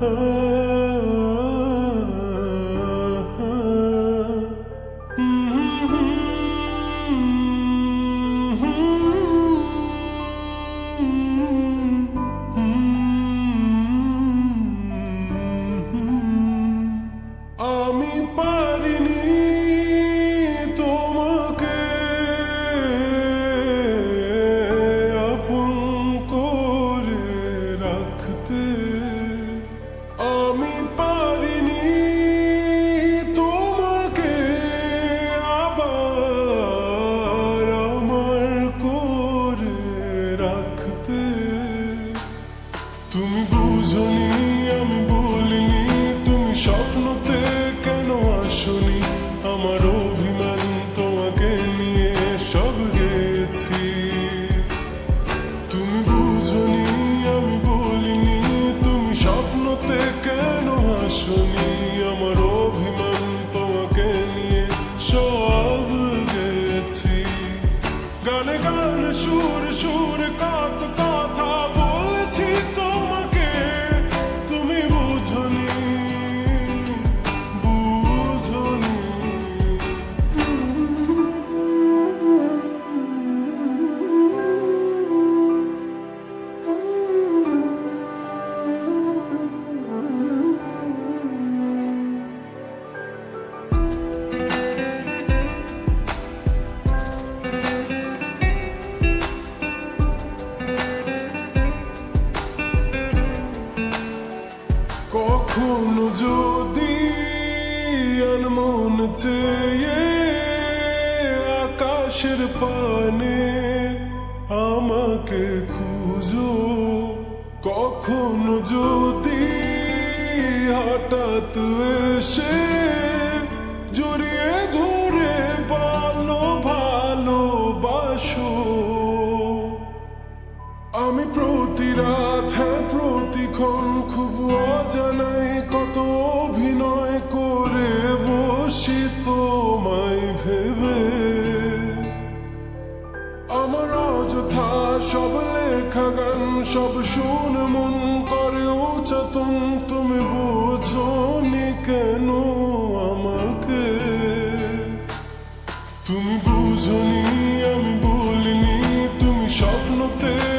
Mm-hmm. হলো যদি মন চেয়ে আকাশের পানে আমাকে খুঁজো, কখন যদি হঠাৎ এসে জড়িয়ে ধরে ভালো ভালোবাসো আমি প্রতি রাত হ্যাঁ প্রতিক্ষণ খুব অজানাই অযথা সব লেখা গান, সব শুন মন করে উচাতন। তুমি বোঝনি কেন আমাকে? তুমি বুঝনি, আমি বলিনি, তুমি স্বপ্নতে